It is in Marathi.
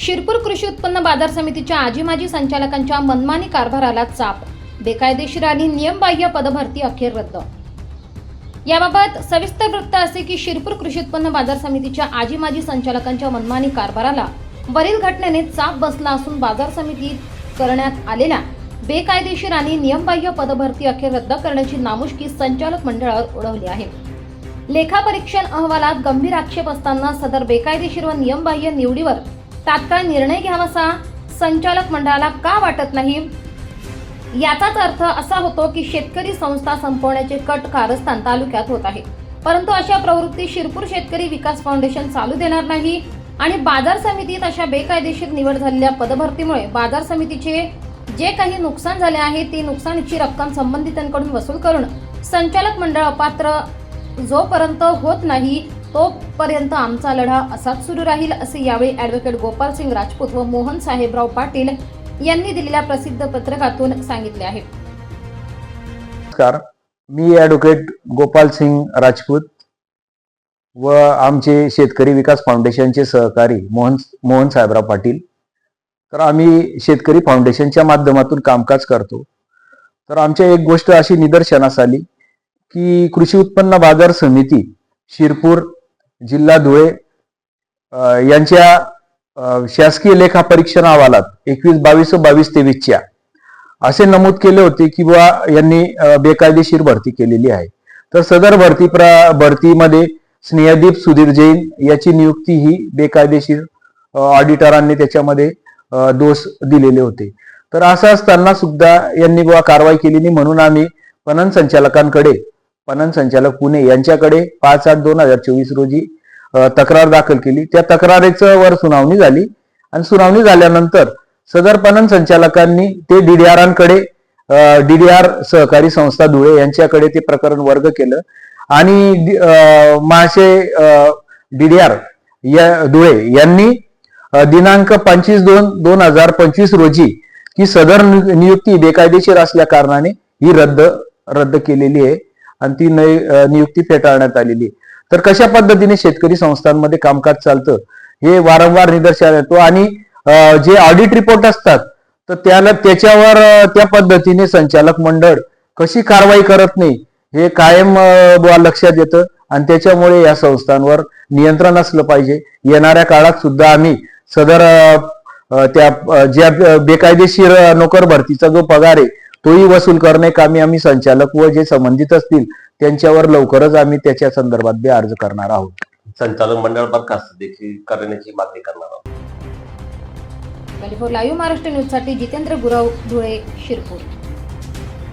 शिरपूर कृषी उत्पन्न बाजार समितीच्या आजी माजी संचालकांच्या मनमानी कारभाराला चाप. बेकायदेशीर आणि नियमबाह्य पदभरती अखेर रद्द. याबाबत सविस्तर वृत्त असे की शिरपूर कृषी उत्पन्न बाजार समितीच्या आजी माजी संचालकांच्या मनमानी कारभाराला वरील घटनेने चाप बसला असून बाजार समितीत करण्यात आलेल्या बेकायदेशीर आणि नियमबाह्य पदभरती अखेर रद्द करण्याची नामुष्की संचालक मंडळावर उडवली आहे. लेखापरीक्षण अहवालात गंभीर आक्षेप असताना सदर बेकायदेशीर व नियमबाह्य निवडीवर तात्काळ निर्णय घ्यावासा संचालक मंडळाला का वाटत नाही? याचाच अर्थ असा होतो की शेतकरी संस्था संपवण्याचे कट कारस्थान तालुक्यात होत आहे. परंतु अशा प्रवृत्ती शिरपूर शेतकरी विकास फाउंडेशन चालू देणार नाही आणि बाजार समितीत अशा बेकायदेशीर निवड झालेल्या पदभरतीमुळे बाजार समितीचे जे काही नुकसान झाले आहे ती नुकसानीची रक्कम संबंधितांकडून वसूल करून संचालक मंडळ अपात्र जोपर्यंत होत नाही तोपर्यंत आमचा लढा असाच सुरू राहील असे यावेळी ॲडव्होकेट गोपाल सिंग राजपूत व मोहन साहेबराव पाटील यांनी दिलेल्या प्रसिद्ध पत्रकातून सांगितले आहे. नमस्कार. मी ॲडव्होकेट गोपाल सिंग राजपूत व आमचे शेतकरी विकास फाउंडेशनचे सहकारी मोहन मोहन साहेबराव पाटील. तर आम्ही शेतकरी फाउंडेशनच्या माध्यमातून कामकाज करतो. तर आमच्या एक गोष्ट अशी निदर्शनास आली की कृषी उत्पन्न बाजार समिती शिरपूर जिल्हा धुळे यांच्या शासकीय लेखा परीक्षण अहवालात एकवीस बावीस बावीस तेवीसच्या असे नमूद केले होते की बुवा यांनी बेकायदेशीर भरती केलेली आहे. तर सदर भरती प्रा भरतीमध्ये स्नेहदीप सुधीर जैन याची नियुक्ती ही बेकायदेशीर ऑडिटरांनी त्याच्यामध्ये दोष दिलेले होते. तर असं असताना सुद्धा यांनी बुवा कारवाई केली नाही म्हणून आम्ही पणन संचालकांकडे पणन संचालक पुणे यांच्याकडे पाच आठ दोन हजार चोवीस रोजी तक्रार दाखल केली. त्या तक्रारीचं वर सुनावणी झाली. आणि सुनावणी झाल्यानंतर सदर पणन संचालकांनी ते डीडीआरांकडे डीडीआर सहकारी संस्था धुळे यांच्याकडे ते प्रकरण वर्ग केलं. आणि अ, महाशय डीडीआर या धुळे यांनी दिनांक पंचवीस दोन दोन हजार पंचवीस रोजी ही सदर नियुक्ती बेकायदेशीर असल्या कारणाने ही रद्द रद्द केलेली आहे. आणि ती नियुक्ती फेटाळण्यात आलेली तर कशा पद्धतीने शेतकरी संस्थांमध्ये कामकाज चालतं हे वारंवार निदर्शनास येतो आणि जे ऑडिट रिपोर्ट असतात तर त्याला त्याच्यावर त्या पद्धतीने संचालक मंडळ कशी कारवाई करत नाही हे कायम बुवा लक्षात येतं आणि त्याच्यामुळे या संस्थांवर नियंत्रण असलं पाहिजे. येणाऱ्या काळात सुद्धा आम्ही सदर त्या ज्या बेकायदेशीर नोकर भरतीचा जो पगार आहे तोही वसूल करणे कामी आम्ही संचालक व जे संबंधित असतील त्यांच्यावर लवकरच आम्ही त्याच्या संदर्भात बी अर्ज करणार आहोत. संचालक मंडळ बरखास्त देखील करण्याची मागणी करणार आहोत. लाईव्ह महाराष्ट्र न्यूजसाठी जितेंद्र गुरव धुळे शिरपूर.